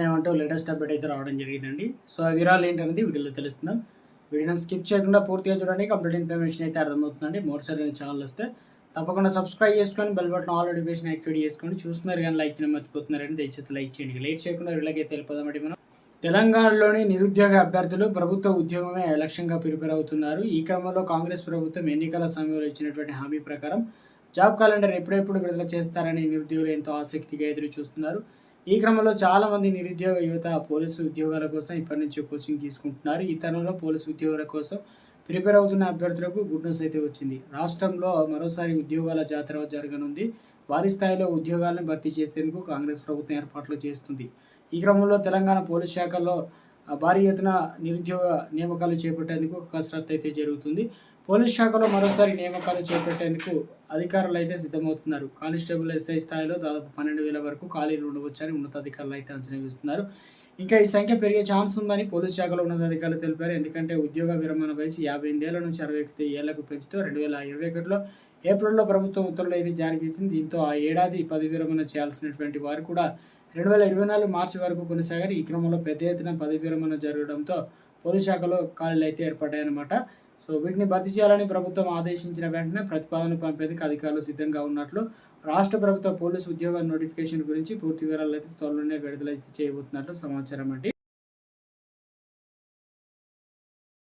వస్తున్నాయేమంటూ latest update అయితే రావడం జరిగిందండి. సో ఆ వివరాలు ఏంటనేది వీడియోలో తెలుస్తుందాం వీడియోని స్కిప్ చేయకుండా పూర్తిగా చూడండి. కంప్లీట్ ఇన్ఫర్మేషన్ అయితే అర్థమవుతుందండి. మోటార్ ఛానల్ వస్తే తప్పకుండా సబ్స్క్రైబ్ చేసుకొని bell button all notification activate చేసుకోండి. చూస్తున్నారు కానీ లైక్ చేయడం మర్చిపోతున్నారని దయచేసి లైక్ చేయండి. లేట్ చేయకుండా వీళ్ళకి వెళ్ళిపోదామండి మనం. తెలంగాణలోని నిరుద్యోగ అభ్యర్థులు ప్రభుత్వ ఉద్యోగమే లక్ష్యంగా ప్రిపేర్ అవుతున్నారు. ఈ క్రమంలో కాంగ్రెస్ ప్రభుత్వం ఎన్నికల సమయంలో ఇచ్చినటువంటి హామీ ప్రకారం జాబ్ క్యాలెండర్ ఎప్పుడెప్పుడు విడుదల చేస్తారని నిరుద్యోగులు ఎంతో ఆసక్తిగా ఎదురు చూస్తున్నారు ఈ క్రమంలో చాలా మంది నిరుద్యోగ యువత పోలీసు ఉద్యోగాల కోసం ఇప్పటి నుంచి కోచింగ్ తీసుకుంటున్నారు. ఈ తరంలో పోలీసు ఉద్యోగాల కోసం ప్రిపేర్ అవుతున్న అభ్యర్థులకు గుడ్ న్యూస్ అయితే వచ్చింది. రాష్ట్రంలో మరోసారి ఉద్యోగాల జాతర జరగనుంది. భారీ స్థాయిలో ఉద్యోగాలను భర్తీ చేసేందుకు కాంగ్రెస్ ప్రభుత్వం ఏర్పాట్లు చేస్తుంది. ఈ క్రమంలో తెలంగాణ పోలీస్ శాఖలో భారీ ఎత్తున నిరుద్యోగ నియామకాలు చేపట్టేందుకు కసరత్తు అయితే జరుగుతుంది. పోలీస్ శాఖలో మరోసారి నియామకాలు చేపట్టేందుకు అధికారులు అయితే సిద్ధమవుతున్నారు. కానిస్టేబుల్ ఎస్ఐ స్థాయిలో దాదాపు పన్నెండు వేల వరకు ఖాళీలు ఉండవచ్చని ఉన్నతాధికారులు అయితే అంచనా వేస్తున్నారు. ఇంకా ఈ సంఖ్య పెరిగే ఛాన్స్ ఉందని పోలీస్ శాఖలో ఉన్నతాధికారులు తెలిపారు. ఎందుకంటే ఉద్యోగ విరమణ వయసు యాభై ఎనిమిదేళ్ళ నుంచి అరవై ఒకటి ఏళ్ళకు పెంచుతూ రెండు వేల ఇరవై ఒకటిలో ఏప్రిల్లో ప్రభుత్వం ఉత్తర్వులు అయితే జారీ చేసింది. దీంతో ఆ ఏడాది పదవి విరమణ చేయాల్సినటువంటి వారు కూడా రెండు వేల ఇరవై నాలుగు మార్చి వరకు కొనసాగారు. ఈ క్రమంలో పెద్ద ఎత్తున పదవి విరమణ జరగడంతో పోలీస్ శాఖలో ఖాళీలు అయితే ఏర్పడ్డాయన్నమాట. సో వీటిని భర్తీ చేయాలని ప్రభుత్వం ఆదేశించిన వెంటనే ప్రతిపాదన పంపేందుకు అధికారులు సిద్ధంగా ఉన్నట్లు రాష్ట్ర ప్రభుత్వ పోలీసు ఉద్యోగ నోటిఫికేషన్ గురించి పూర్తి వివరాలు అయితే త్వరలోనే విడుదల అయితే చేయబోతున్నట్లు సమాచారం అండి.